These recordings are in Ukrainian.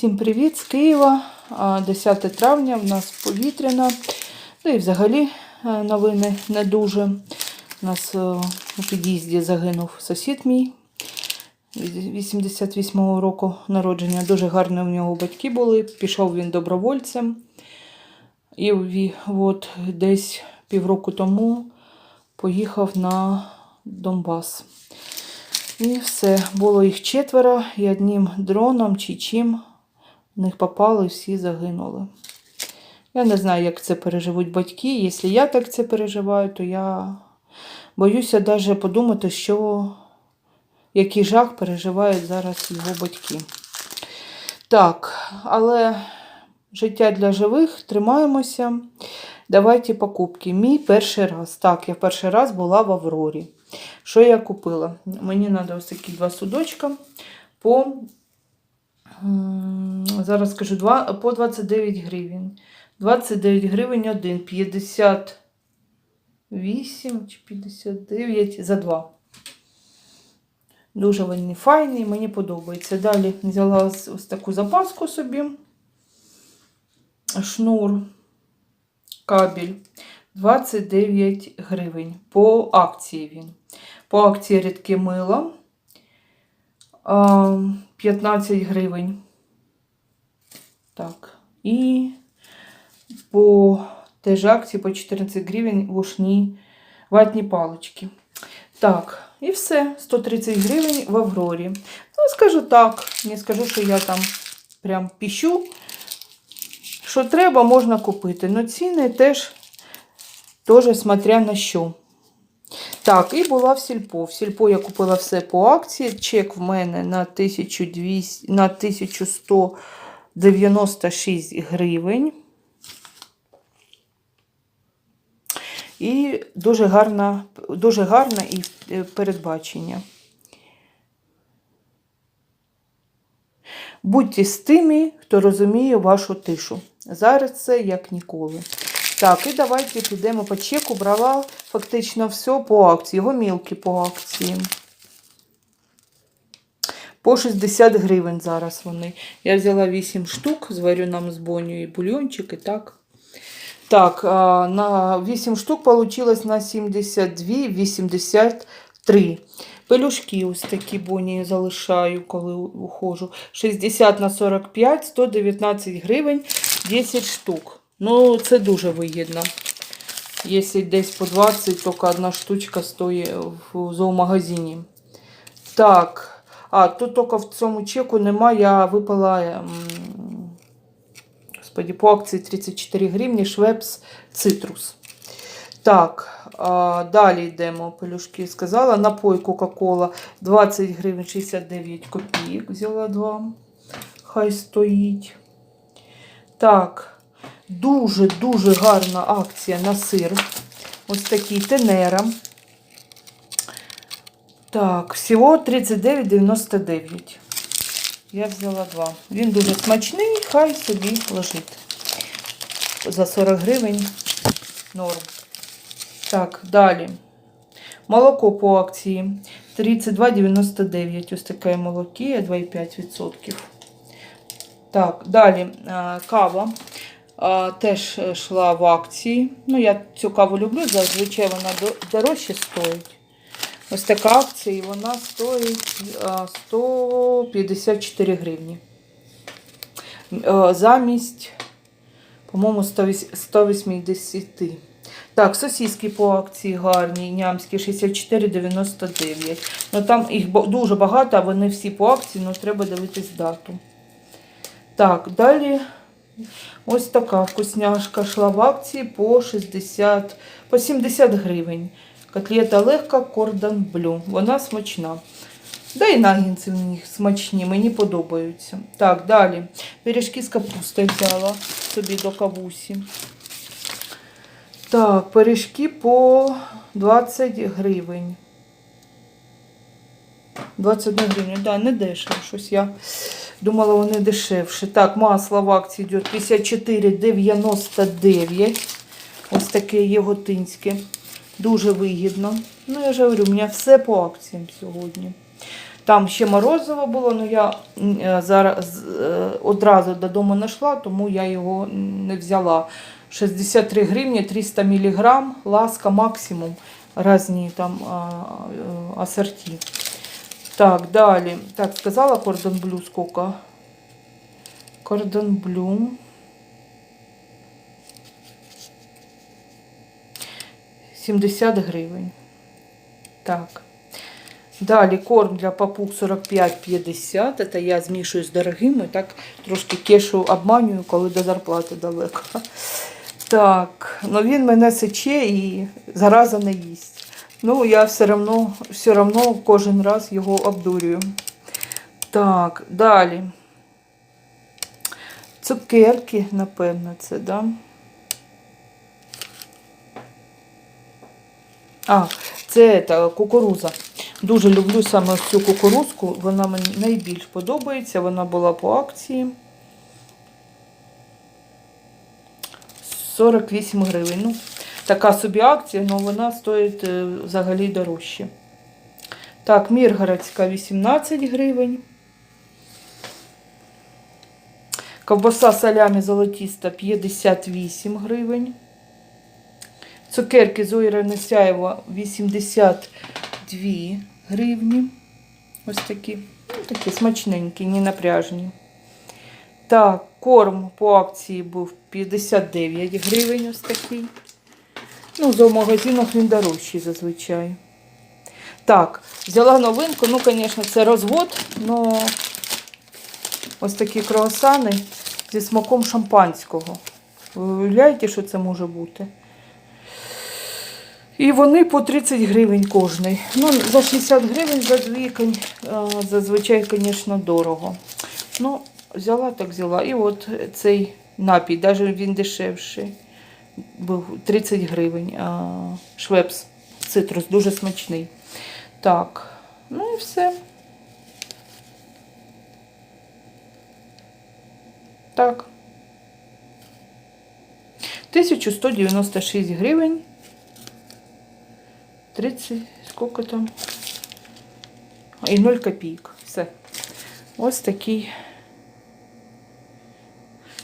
Всім привіт з Києва. 10 травня в нас повітряна. Ну і взагалі е, новини не дуже. У нас е, у під'їзді загинув сусід мій. 88-го року народження. Дуже гарні у нього батьки були. Пішов він добровольцем. І от десь півроку тому поїхав на Донбас. І все. Було їх четверо, і одним дроном чи чим в них попали, всі загинули. Я не знаю, як це переживуть батьки. Якщо я так це переживаю, то я боюся навіть подумати, що який жах переживають зараз його батьки. Так, але життя для живих, тримаємося. Давайте покупки. Мій перший раз. Так, я перший раз була в Аврорі. Що я купила? Мені треба ось такі два судочка по, зараз скажу, два, по 29 гривень. 29 гривень один, 58 чи 59 за два. Дуже вони файні, мені подобається. Далі взяла ось, таку запаску собі. Шнур, кабель 29 гривень. По акції він. По акції рідке мило 15 гривень. Так. І по теж акції по 14 гривень вушні ватні палички. Так, і все. 130 гривень в Аврорі. Ну, скажу так, не скажу, що я там прям піщу. Що треба, можна купити. Ну, ціни теж, теж смотря на що. Так, і була в сільпо. В сільпо я купила все по акції. Чек в мене на 1200, на 1196 гривень. І дуже гарна, дуже гарне і е, передбачення. Будьте з тими, хто розуміє вашу тишу. Зараз це як ніколи. Так, і давайте підемо по чеку. Брала фактично все по акції. Гомілки по акції. По 60 гривень зараз вони. Я взяла 8 штук, зварю нам з боню і бульйончик, і так. Так, на 8 штук получилось на 72,83. Пелюшки ось такі боні залишаю, коли ухожу. 60 на 45, 119 гривень, 10 штук. Ну, це дуже вигідно. Якщо десь по 20, тільки одна штучка стоїть в зоомагазині. Так, а тут тільки в цьому чеку немає, я випала м, господи, по акції 34 гривні Швепс Цитрус. Так, а, далі йдемо. Пелюшки сказала. Напой Кока-Кола 20 гривень 69 копійок. Взяла два. Хай стоїть. Так, дуже-дуже гарна акція на сир. Ось такий тенера. Так, всього 39,99. Я взяла два. Він дуже смачний, хай собі лежить. За 40 гривень норм. Так, далі. Молоко по акції 32,99. Ось таке молокія 2,5%. Так, далі кава. Теж йшла в акції. Ну, я цю каву люблю, зазвичай вона дорожче стоїть. Ось така акція, і вона стоїть 154 гривні. Е, Замість, по-моєму, 180. Так, сосиски по акції гарні, нямські 64,99. Ну там їх дуже багато, вони всі по акції, ну треба дивитись дату. Так, далі ось така вкусняшка йшла в акції по 60, по 70 гривень. Котлета легка, кордон блю. Вона смачна. Да і нагінці мені смачні, мені подобаються. Так, далі. Пиріжки з капустою взяла собі до кавусі. Так, пиріжки по 20 гривень. 21 гривня, да, не дешево. Щось я думала, вони дешевше. Так, масло в акції йде 54,99. Ось таке єготинське. Дуже вигідно. Ну, я ж говорю, у мене все по акціям сьогодні. Там ще морозиво було, але я е, зараз е, одразу додому не йшла, тому я його не взяла. 63 гривні, 300 мг, ласка максимум, різні там е, асорті. Так, далі. Так, сказала кордон блю скільки? Кордон блю. Сімдесят гривень. Так. Далі корм для папуг 45-50. Це я змішую з дорогими. Так трошки кешу обманюю, коли до зарплати далеко. Так, ну він мене сече і зараза не їсть. Ну, я все одно, все одно кожен раз його обдурюю. Так, далі. Цукерки, напевно, це, да? А, це та, кукуруза. Дуже люблю саме цю кукурузку. Вона мені найбільш подобається. Вона була по акції. 48 гривень. Ну, така собі акція, але вона стоїть е, взагалі дорожче. Так, Міргородська 18 гривень. Ковбаса салямі золотіста 58 гривень. Цукерки Зоїра Несяєва 82 гривні. Ось такі. Ну, такі смачненькі, не напряжні. Так, корм по акції був 59 гривень ось такий. Ну, в зоомагазинах він дорожчий зазвичай. Так, взяла новинку. Ну, звісно, це розвод, але ось такі круасани зі смаком шампанського. Ви уявляєте, що це може бути? І вони по 30 гривень кожний. Ну, за 60 гривень за дві, кон- зазвичай, звісно, дорого. Ну, взяла так взяла. І от цей напій, навіть він дешевший. Був 30 гривень. Швепс, цитрус, дуже смачний. Так, ну і все. Так. 1196 гривень. 30, сколько там? І 0 копійок. Все. Ось такий.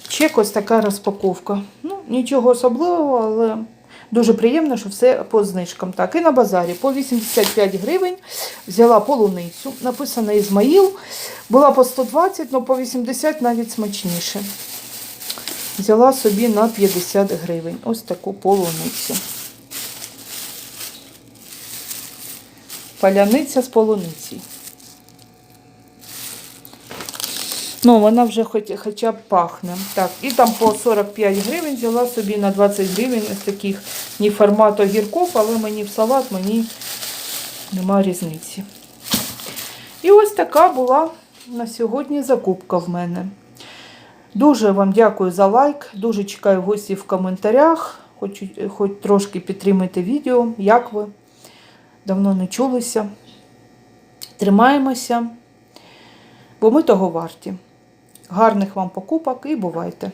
Чек, ось така розпаковка. Ну, нічого особливого, але дуже приємно, що все по знижкам. Так, і на базарі по 85 гривень взяла полуницю. Написано Ізмаїл. Була по 120, але по 80 навіть смачніше. Взяла собі на 50 гривень. Ось таку полуницю. Паляниця з полуниці. Ну, вона вже хоч, хоча б пахне. Так, і там по 45 гривень взяла собі на 20 гривень ось таких не формату огірков, але мені в салат мені нема різниці. І ось така була на сьогодні закупка в мене. Дуже вам дякую за лайк. Дуже чекаю гостів в коментарях. Хочу, хоч трошки підтримайте відео, як ви. Давно не чулися. Тримаємося, бо ми того варті. Гарних вам покупок і бувайте!